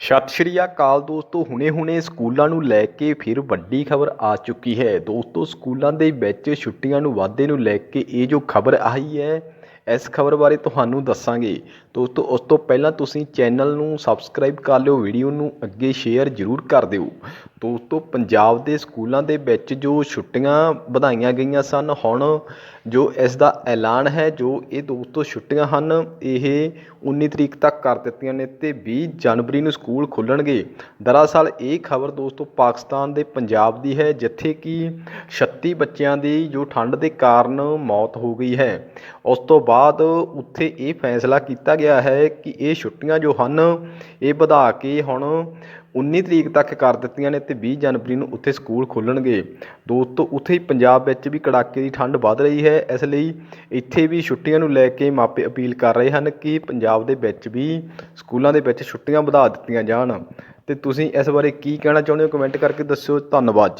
ਸਤਿ ਸ਼੍ਰੀ ਅਕਾਲ ਦੋਸਤੋ, ਹੁਣੇ-ਹੁਣੇ ਸਕੂਲਾਂ ਨੂੰ ਲੈ ਕੇ ਫਿਰ ਵੱਡੀ ਖਬਰ ਆ ਚੁੱਕੀ ਹੈ। ਦੋਸਤੋ, ਸਕੂਲਾਂ ਦੇ ਵਿੱਚ ਛੁੱਟੀਆਂ ਨੂੰ ਵਾਧੇ ਨੂੰ ਲੈ ਕੇ ਇਹ ਜੋ ਖਬਰ ਆਈ ਹੈ, ਇਸ ਖਬਰ ਬਾਰੇ ਤੁਹਾਨੂੰ ਦੱਸਾਂਗੇ। ਦੋਸਤੋ, ਉਸ ਤੋਂ ਪਹਿਲਾਂ ਤੁਸੀਂ ਚੈਨਲ ਨੂੰ ਸਬਸਕ੍ਰਾਈਬ ਕਰ ਲਿਓ, ਵੀਡੀਓ ਨੂੰ ਅੱਗੇ ਸ਼ੇਅਰ ਜ਼ਰੂਰ ਕਰ ਦਿਓ। ਦੋਸਤੋ, ਪੰਜਾਬ ਦੇ ਸਕੂਲਾਂ ਦੇ ਵਿੱਚ ਜੋ ਛੁੱਟੀਆਂ ਵਧਾਈਆਂ ਗਈਆਂ ਸਨ, ਹੁਣ ਜੋ ਇਸ ਦਾ ਐਲਾਨ ਹੈ, ਜੋ ਇਹ ਦੋਸਤੋ ਛੁੱਟੀਆਂ ਹਨ, ਇਹ 19 ਤਰੀਕ ਤੱਕ ਕਰ ਦਿੱਤੀਆਂ ਨੇ ਤੇ 20 ਜਨਵਰੀ ਨੂੰ ਸਕੂਲ ਖੁੱਲਣਗੇ ਦਰਅਸਲ ਇਹ ਖਬਰ ਦੋਸਤੋ ਪਾਕਿਸਤਾਨ ਦੇ ਪੰਜਾਬ ਦੀ ਹੈ, ਜਿੱਥੇ ਕਿ 36 ਬੱਚਿਆਂ ਦੀ ਜੋ ਠੰਡ ਦੇ ਕਾਰਨ ਮੌਤ ਹੋ ਗਈ ਹੈ। ਉਸ ਤੋਂ ਬਾਅਦ ਉੱਥੇ ਇਹ ਫੈਸਲਾ ਕੀਤਾ ਗਿਆ ਹੈ ਕਿ ਇਹ ਛੁੱਟੀਆਂ ਜੋ ਹਨ ਇਹ ਵਧਾ ਕੇ ਹੁਣ 19 ਤਰੀਕ ਤੱਕ ਕਰ ਦਿੱਤੀਆਂ ਨੇ ਅਤੇ ਵੀਹ ਜਨਵਰੀ ਨੂੰ ਉੱਥੇ ਸਕੂਲ ਖੋਲ੍ਹਣਗੇ ਦੋਸਤੋ, ਉੱਥੇ ਹੀ ਪੰਜਾਬ ਵਿੱਚ ਵੀ ਕੜਾਕੇ ਦੀ ਠੰਡ ਵੱਧ ਰਹੀ ਹੈ। ਇਸ ਲਈ ਇੱਥੇ ਵੀ ਛੁੱਟੀਆਂ ਨੂੰ ਲੈ ਕੇ ਮਾਪੇ ਅਪੀਲ ਕਰ ਰਹੇ ਹਨ ਕਿ ਪੰਜਾਬ ਦੇ ਵਿੱਚ ਵੀ ਸਕੂਲਾਂ ਦੇ ਵਿੱਚ ਛੁੱਟੀਆਂ ਵਧਾ ਦਿੱਤੀਆਂ ਜਾਣ। ਅਤੇ ਤੁਸੀਂ ਇਸ ਬਾਰੇ ਕੀ ਕਹਿਣਾ ਚਾਹੁੰਦੇ ਹੋ? ਕਮੈਂਟ ਕਰਕੇ ਦੱਸਿਓ। ਧੰਨਵਾਦ ਜੀ।